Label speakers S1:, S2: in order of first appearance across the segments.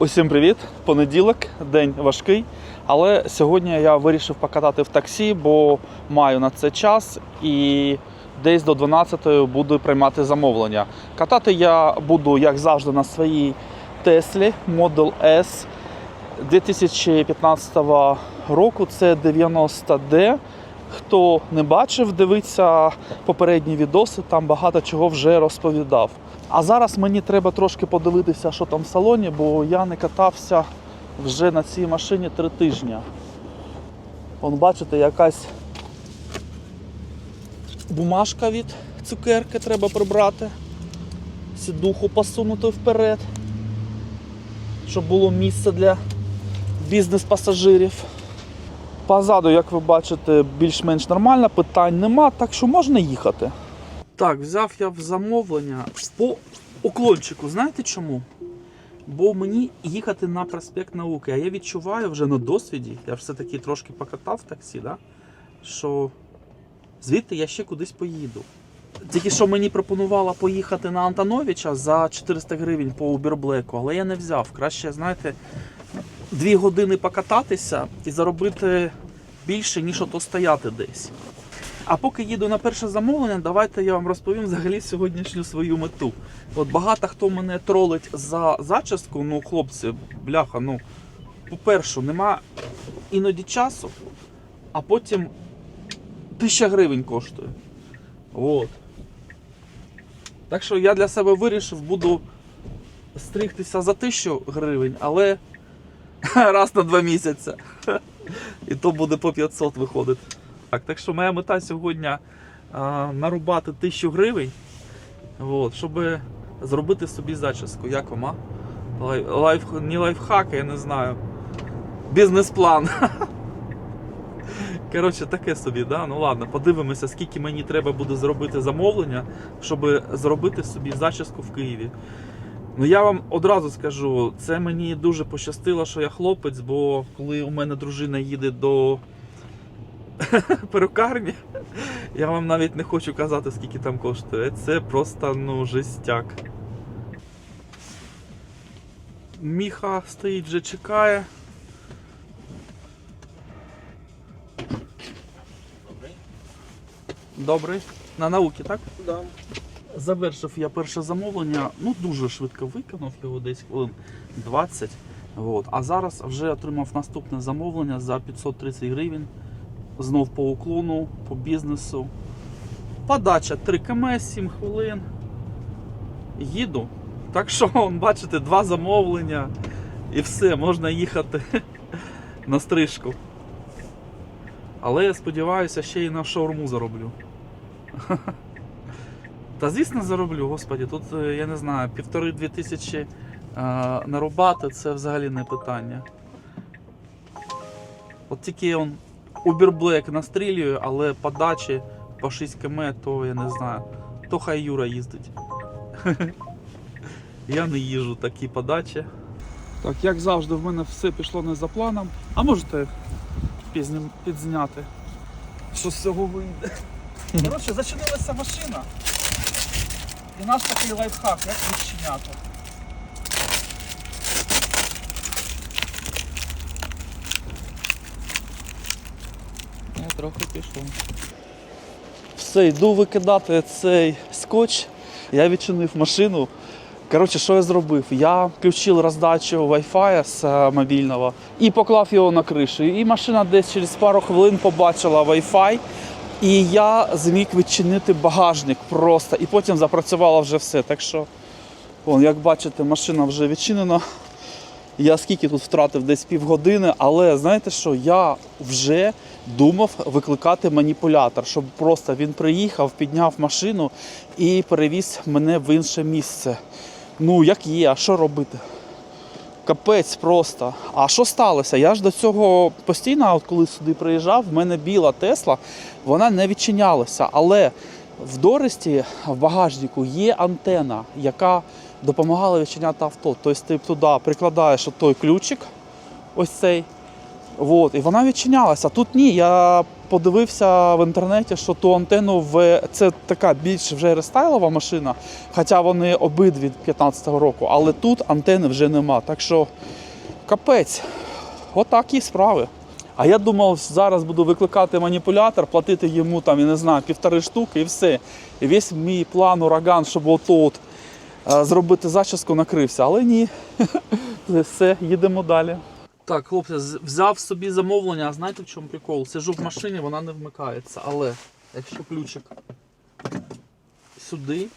S1: Усім привіт! Понеділок, день важкий. Але сьогодні я вирішив покатати в таксі, бо маю на це час і десь до 12 буду приймати замовлення. Катати я буду, як завжди, на своїй Теслі Model S 2015 року. Це 90D. Хто не бачив, дивиться попередні відоси, там багато чого вже розповідав. А зараз мені треба трошки подивитися, що там в салоні, бо я не катався вже на цій машині три тижні. Вон, бачите, якась бумажка від цукерки треба прибрати. Сідуху посунути вперед, щоб було місце для бізнес-пасажирів. Позаду, як ви бачите, більш-менш нормально, питань нема, так що можна їхати. Так, взяв я в замовлення по уклончику. Знаєте чому? Бо мені їхати на проспект науки, а я відчуваю вже на досвіді, я все-таки трошки покатав таксі, да? що звідти я ще кудись поїду. Тільки що мені пропонувала поїхати на Антоновича за 400 гривень по Уберблеку, але я не взяв. Краще, знаєте, дві години покататися і заробити більше, ніж ото стояти десь. А поки їду на перше замовлення, давайте я вам розповім взагалі сьогоднішню свою мету. От багато хто мене тролить за зачіску, ну хлопці, бляха, ну, по-перше, нема іноді часу, а потім тисяча гривень коштує. От. Так що я для себе вирішив, буду стригтися за тисячу гривень, але раз на два місяці. І то буде по 500 виходити. Так, так що моя мета сьогодні а, нарубати 1000 гривень, от, щоб зробити собі зачіску. Як вам, а? Лай, лайф, не лайфхак, я не знаю. Бізнес-план. Коротше, таке собі, да? Ну ладно, подивимося, скільки мені треба буде зробити замовлення, щоб зробити собі зачіску в Києві. Ну я вам одразу скажу, це мені дуже пощастило, що я хлопець, бо коли у мене дружина їде до перукарні, я вам навіть не хочу казати, скільки там коштує. Це просто ну жестяк. Міха стоїть вже чекає. Добрий. На науки, так?
S2: Да.
S1: Завершив я перше замовлення, ну дуже швидко виконав його десь хвилин 20. От. А зараз вже отримав наступне замовлення за 530 гривень. Знов по уклону, по бізнесу. Подача 3 км, 7 хвилин. Їду. Так що, бачите, два замовлення і все, можна їхати на стрижку. Але я сподіваюся, ще й на шаурму зароблю. Та звісно зароблю, господі. Тут, е, я не знаю, півтори-дві тисячі е, нарубати це взагалі не питання. От тільки он Uber Black настрілює, але подачі по 6 км, то я не знаю. То хай Юра їздить. Я не їжу такі подачі. Так, як завжди, в мене все пішло не за планом. А можете підзняти, що з цього вийде. Коротше, зачинилася машина. І наш такий лайфхак, як відчиняти. Трохи пішов. Все, йду викидати цей скотч. Я відчинив машину. Коротше, що я зробив? Я включив роздачу Wi-Fi з е, мобільного і поклав його на кришу. І машина десь через пару хвилин побачила Wi-Fi. І я зміг відчинити багажник просто. І потім запрацювало вже все. Так що, вон, як бачите, машина вже відчинена. Я скільки тут втратив десь півгодини, але знаєте що, я вже думав викликати маніпулятор, щоб просто він приїхав, підняв машину і перевіз мене в інше місце. Ну, як є, а що робити? Капець просто. А що сталося? Я ж до цього постійно, от коли сюди приїжджав, в мене біла Тесла, вона не відчинялася. Але в Доресті в багажнику є антена, яка допомагала відчиняти авто. Тобто ти туди прикладаєш той ключик, ось цей. От, і вона відчинялася. Тут ні, я подивився в інтернеті, що ту антенну в це така більш вже рестайлова машина, хоча вони обидві 15-го року, але тут антени вже нема. Так що капець, отакі справи. А я думав, зараз буду викликати маніпулятор, платити йому там, я не знаю, півтори штуки і все. І весь мій план ураган, щоб ото от, е, зробити зачіску, накрився. Але ні. Все, їдемо далі. Так, хлопці, взяв собі замовлення, а знаєте в чому прикол? Сижу в машині, вона не вмикається. Але якщо ключик сюди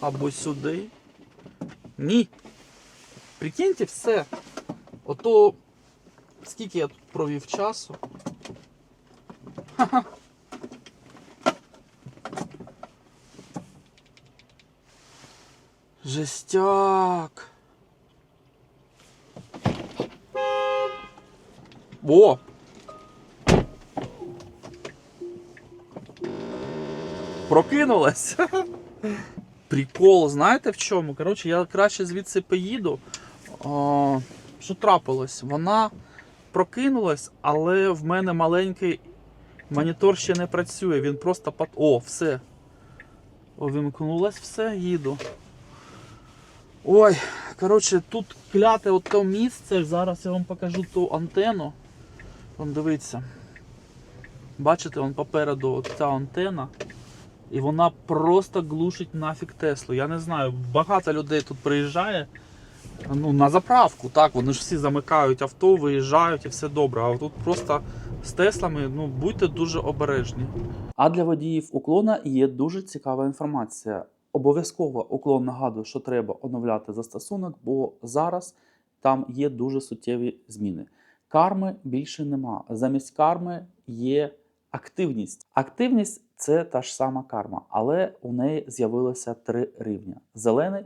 S1: або сюди. Ні. Прикиньте, все. Ото скільки я тут провів часу. Ха-ха. Жестяк. О! Прокинулась. Прикол, знаєте в чому? Коротше, я краще звідси поїду. О, що трапилось? Вона прокинулась, але в мене маленький монітор ще не працює. Він просто пот... О, все. Увімкнулось, все, їду. Ой, коротше, тут кляте от то місце. Зараз я вам покажу ту антенну. Вон дивіться. Бачите, вон попереду ця антена. І вона просто глушить нафіг Теслу. Я не знаю, багато людей тут приїжджає ну, на заправку. Так, вони ж всі замикають авто, виїжджають і все добре. А тут просто з Теслами ну, будьте дуже обережні. А для водіїв уклона є дуже цікава інформація. Обов'язково уклон нагадує, що треба оновляти застосунок, бо зараз там є дуже суттєві зміни. Карми більше нема. Замість карми є активність. Активність це та ж сама карма, але у неї з'явилося три рівня: зелений,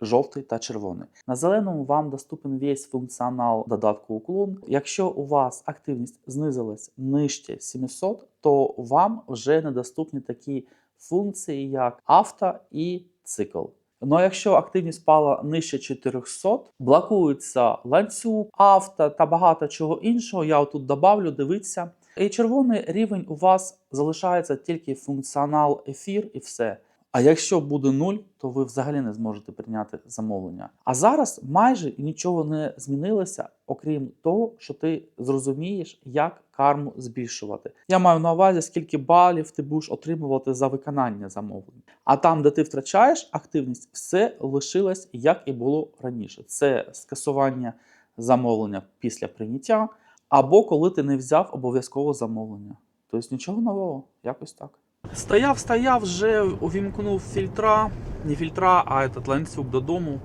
S1: жовтий та червоний. На зеленому вам доступен весь функціонал додатку уклон. Якщо у вас активність знизилась нижче 700, то вам вже недоступні такі функції, як авто і цикл. Ну а якщо активність пала нижче 400, блокується ланцюг, авто та багато чого іншого. Я отут добавлю, дивіться. І червоний рівень у вас залишається тільки функціонал ефір і все. А якщо буде нуль, то ви взагалі не зможете прийняти замовлення. А зараз майже нічого не змінилося, окрім того, що ти зрозумієш, як карму збільшувати. Я маю на увазі, скільки балів ти будеш отримувати за виконання замовлень. А там, де ти втрачаєш активність, все лишилось як і було раніше. Це скасування замовлення після прийняття, або коли ти не взяв обов'язково замовлення. Тобто нічого нового, якось так. Стояв, стояв, вже увімкнув фільтра, не фільтра, а этот ланцюг додому.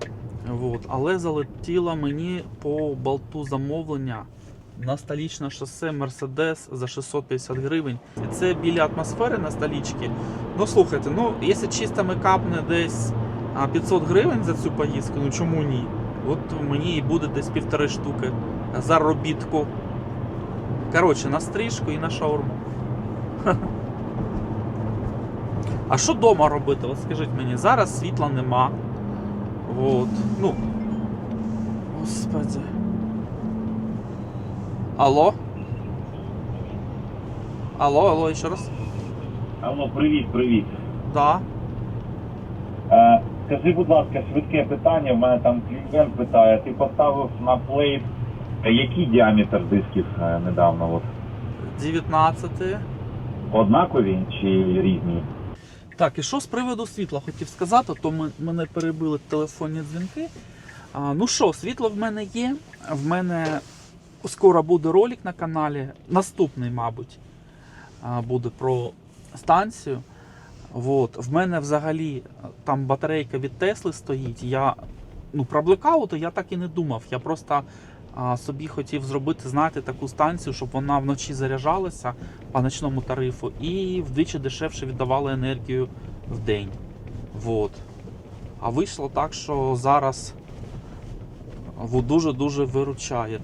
S1: Вот. Але залетіло мені по болту замовлення на столічне шосе Мерседес за 650 гривень. І це біля атмосфери на столічці. Ну слухайте, ну якщо чисто капне десь 500 гривень за цю поїздку, ну чому ні? От мені і буде десь півтори штуки заробітку. Коротше, на стрижку і на шаурму. А що вдома робити? От скажіть мені, зараз світла нема. От. Ну. Господи. Алло? Алло, алло, ще раз?
S2: Алло, привіт, привіт.
S1: Да.
S2: Е, скажи, будь ласка, швидке питання. В мене там клієнт питає, ти поставив на плейт е, який діаметр дисків е, недавно? От?
S1: 19.
S2: Однакові чи різні?
S1: Так, і що з приводу світла хотів сказати, то ми, мене перебили телефонні дзвінки. А, ну що, світло в мене є. В мене скоро буде ролик на каналі. Наступний, мабуть, буде про станцію. Вот. В мене взагалі там батарейка від Тесли стоїть. Я ну, про блекаути я так і не думав. Я просто собі хотів зробити, знаєте, таку станцію, щоб вона вночі заряджалася по ночному тарифу і вдвічі дешевше віддавала енергію в день. Вот. А вийшло так, що зараз дуже-дуже виручає.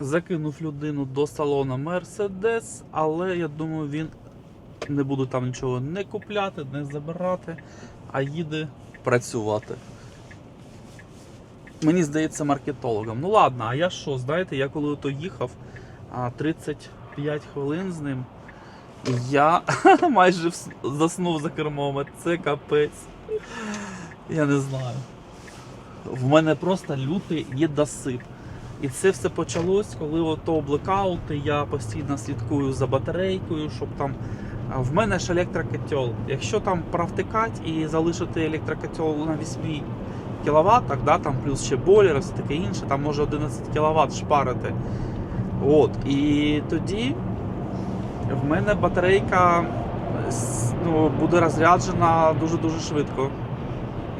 S1: Закинув людину до салону Mercedes, але я думаю, він не буде там нічого не купляти, не забирати, а їде працювати. Мені здається, маркетологом. Ну ладно, а я що, знаєте, я коли ото їхав а, 30 5 хвилин з ним. Я майже заснув за кермом. Це капець. Я не знаю. В мене просто лютий недосип. І це все почалось, коли ото блекаути, я постійно слідкую за батарейкою, щоб там. В мене ж електрокотел. Якщо там провтикати і залишити електрокотел на 8 кВт, да, там плюс ще бойлер, все таке інше, там може 11 кВт шпарити. От. І тоді в мене батарейка ну, буде розряджена дуже-дуже швидко.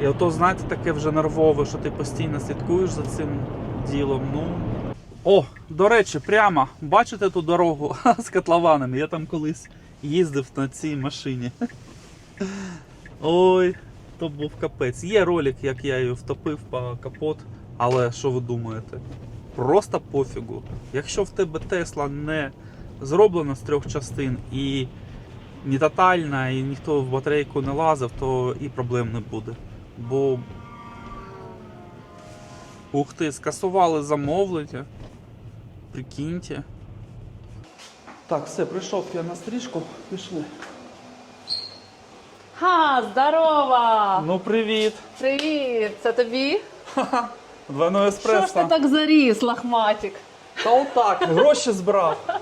S1: І ото, знаєте, таке вже нервове, що ти постійно слідкуєш за цим ділом. Ну. О, до речі, прямо бачите ту дорогу з котлованами? Я там колись їздив на цій машині. Ой, то був капець. Є ролик, як я її втопив по капот, але що ви думаєте? Просто пофігу. Якщо в тебе Тесла не зроблена з трьох частин і не тотальна, і ніхто в батарейку не лазив, то і проблем не буде. Бо. Ух ти, скасували замовлення. Прикиньте. Так, все, прийшов я на стрижку, пішли.
S3: Ха, здорова!
S1: Ну, привіт!
S3: Привіт! Це тобі?
S1: Двойне
S3: Що ж ти так заріс, лахматик?
S1: Та отак, гроші збрав.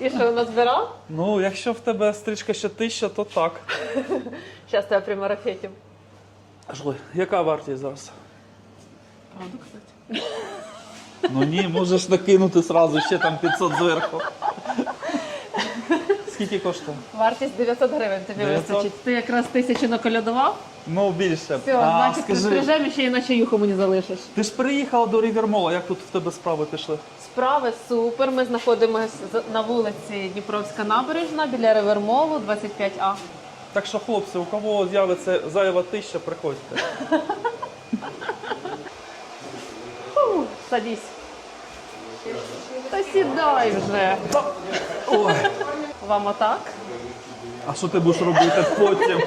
S3: І що назбирав?
S1: Ну, якщо в тебе стрижка ще тисяча, то так.
S3: Зараз тебе примарафетім.
S1: Жли, яка вартість зараз?
S3: Правда, кстати.
S1: Ну ні, можеш накинути сразу ще там 500 зверху. Скільки коштує?
S3: Вартість 900 гривень тобі
S1: 900?
S3: вистачить. Ти якраз тисячу наколядував.
S1: Ну, більше.
S3: Все,
S1: а,
S3: значить, ти
S1: скажи,
S3: стрижем і ще й на чаюху мені залишиш.
S1: ти ж приїхала до Рівермола, як тут в тебе справи пішли?
S3: Справи супер. Ми знаходимося на вулиці Дніпровська набережна біля Ревермолу 25А.
S1: Так що, хлопці, у кого з'явиться зайва тисяча, приходьте.
S3: Фу, садись. Та сідай вже.
S1: Ой.
S3: Вам отак?
S1: А що ти будеш робити потім?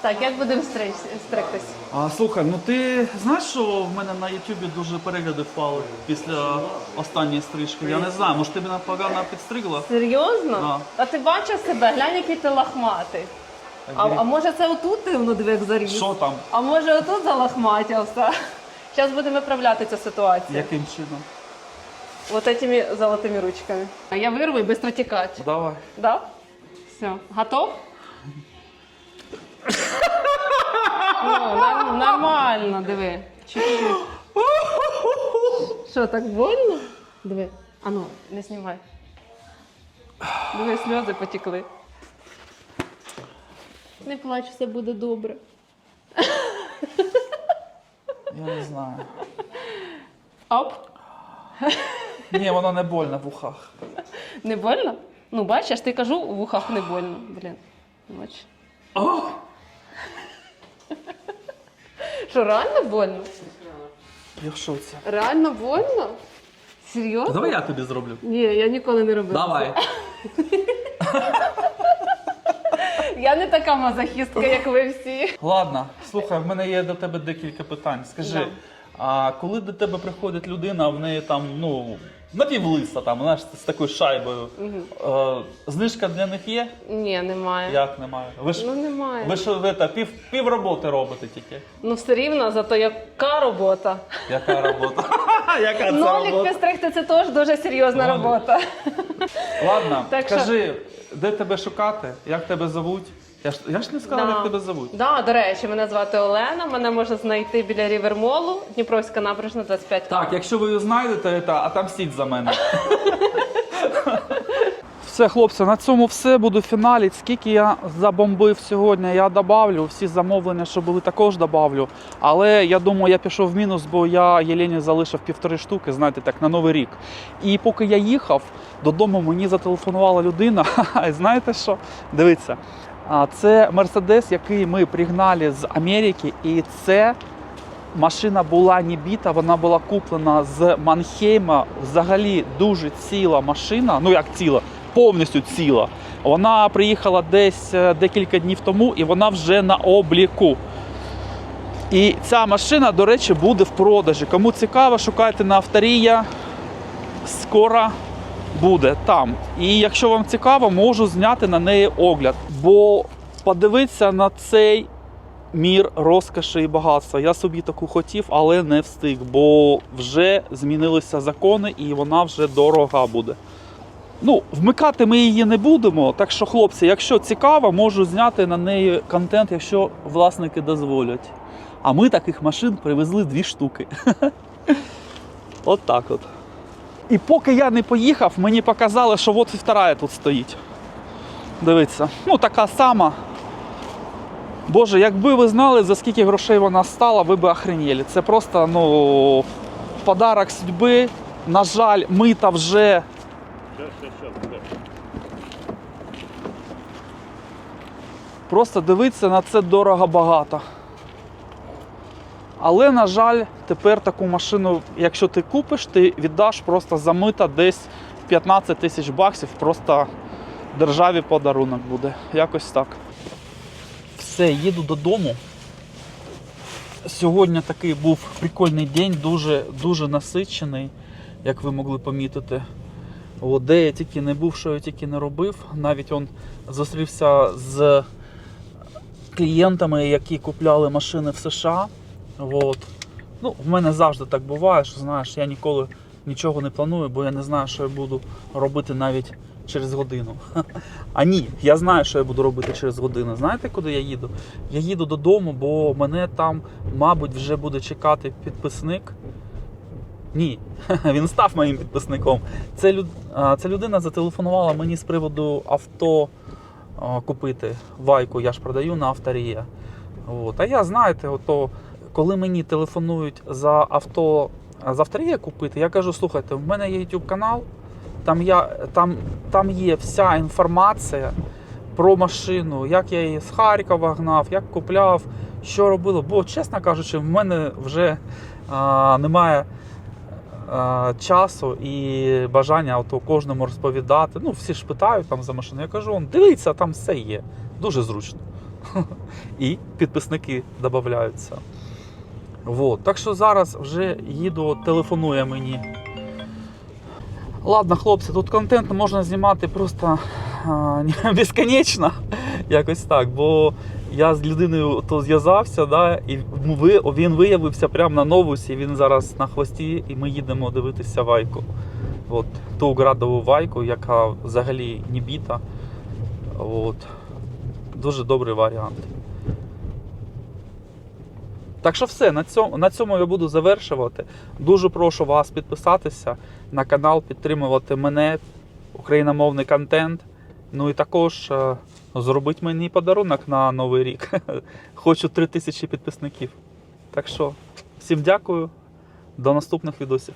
S3: Так, як будемо стригтись?
S1: А слухай, ну ти знаєш, що в мене на Ютубі дуже перегляди впали після останньої стрижки? Я не знаю, може ти мене погано підстригла?
S3: Серйозно? А ти бачив себе? Глянь, який ти лахматий. А, а може це отут ти воно диви, як?
S1: Що там?
S3: А може отут залахматився? Зараз будемо виправляти цю ситуацію.
S1: Яким чином?
S3: Вот этими золотими ручками. А я вирву і швидко тікати.
S1: Давай.
S3: Да? Все. Готов? нормально, диви. Чуть-чуть. Що, так больно? Диви. А ну, не знімай. Диви, сльози потекли. Не плач, все буде добре.
S1: Я не знаю.
S3: Оп.
S1: Ні, воно не больно в ухах.
S3: Не больно? Ну, бачиш, я ж ти кажу, в ухах не больно. Блін. Бач.
S1: О!
S3: Що, реально больно?
S1: Я в шоці.
S3: Реально больно? Серйозно?
S1: Давай я тобі зроблю.
S3: Ні, я ніколи не робила.
S1: Давай.
S3: Я не така мазохістка, як ви всі.
S1: Ладно, слухай, в мене є до тебе декілька питань. Скажи,
S3: Да.
S1: а коли до тебе приходить людина, в неї там, ну, напівлиста, там, знаєш, з такою шайбою, е, знижка для них є?
S3: Ні, немає.
S1: Як немає? Ви ж,
S3: Ну немає.
S1: ви ж ви, та, пів, пів роботи робите тільки.
S3: Ну все рівно, зато яка робота.
S1: Яка робота? Яка це
S3: Нолік
S1: робота?
S3: підстригти це теж дуже серйозна
S1: Нолік.
S3: робота.
S1: Ладно,
S3: Так що-
S1: кажи, де тебе шукати, як тебе зовуть? Я ж, я ж не сказав, як тебе зовуть.
S3: Да, до речі, мене звати Олена. Мене можна знайти біля Рівермолу, Дніпровська набережна 25.
S1: Так, якщо ви її знайдете, та отомстіть за мене. Все, хлопці, на цьому все буду фіналіть. Скільки я забомбив сьогодні, я добавлю. Всі замовлення, що були, також добавлю. Але я думаю, я пішов в мінус, бо я Єлені залишив півтори штуки, знаєте, так, на новий рік. І поки я їхав додому, мені зателефонувала людина. І знаєте що? Дивіться, це Мерседес, який ми пригнали з Америки, і це Машина була не біта, вона була куплена з Манхейма. Взагалі дуже ціла машина. Ну як ціла, повністю ціла. Вона приїхала десь е, декілька днів тому і вона вже на обліку. І ця машина, до речі, буде в продажі. Кому цікаво, шукайте на авторія. Скоро буде там. І якщо вам цікаво, можу зняти на неї огляд. Бо подивитися на цей мір розкоші і багатства. Я собі таку хотів, але не встиг, бо вже змінилися закони і вона вже дорога буде. Ну, вмикати ми її не будемо. Так що, хлопці, якщо цікаво, можу зняти на неї контент, якщо власники дозволять. А ми таких машин привезли дві штуки. От так от. І поки я не поїхав, мені показали, що от і вторая тут стоїть. Дивіться, ну така сама. Боже, якби ви знали, за скільки грошей вона стала, ви б охренєли. Це просто ну, подарок судьби. На жаль, мита вже Просто дивитися на це дорого багато. Але, на жаль, тепер таку машину, якщо ти купиш, ти віддаш просто замита десь 15 тисяч баксів, просто державі подарунок буде. Якось так. Все, їду додому. Сьогодні такий був прикольний день, дуже, дуже насичений, як ви могли помітити. От, де я тільки не був, що я тільки не робив. Навіть он зустрівся з клієнтами, які купляли машини в США. От. Ну, в мене завжди так буває, що знаєш, я ніколи нічого не планую, бо я не знаю, що я буду робити навіть через годину. А ні, я знаю, що я буду робити через годину. Знаєте, куди я їду? Я їду додому, бо мене там, мабуть, вже буде чекати підписник. Ні, він став моїм підписником. Це, люд... ця людина зателефонувала мені з приводу авто купити вайку, я ж продаю на авторія. От. А я, знаєте, ото, коли мені телефонують за авто з авторія купити, я кажу: слухайте, в мене є YouTube канал, там, я, там, там є вся інформація про машину, як я її з Харкова гнав, як купляв, що робило. Бо, чесно кажучи, в мене вже а, немає часу і бажання ото кожному розповідати. Ну, всі ж питають там за машину. Я кажу, «Он, дивіться, там все є. Дуже зручно. І підписники додаються. Вот. Так що зараз вже їду, телефонує мені. Ладно, хлопці, тут контент можна знімати просто а, безконечно. Якось так. Бо я з людиною то зв'язався, да, і він виявився прямо на новусі. Він зараз на хвості, і ми їдемо дивитися вайку. От, ту градову вайку, яка взагалі не біта. От. Дуже добрий варіант. Так що все, на цьому, на цьому я буду завершувати. Дуже прошу вас підписатися на канал, підтримувати мене, україномовний контент. Ну і також е, зробити мені подарунок на Новий рік. Хочу 3000 підписників. Так що, всім дякую, до наступних відосів.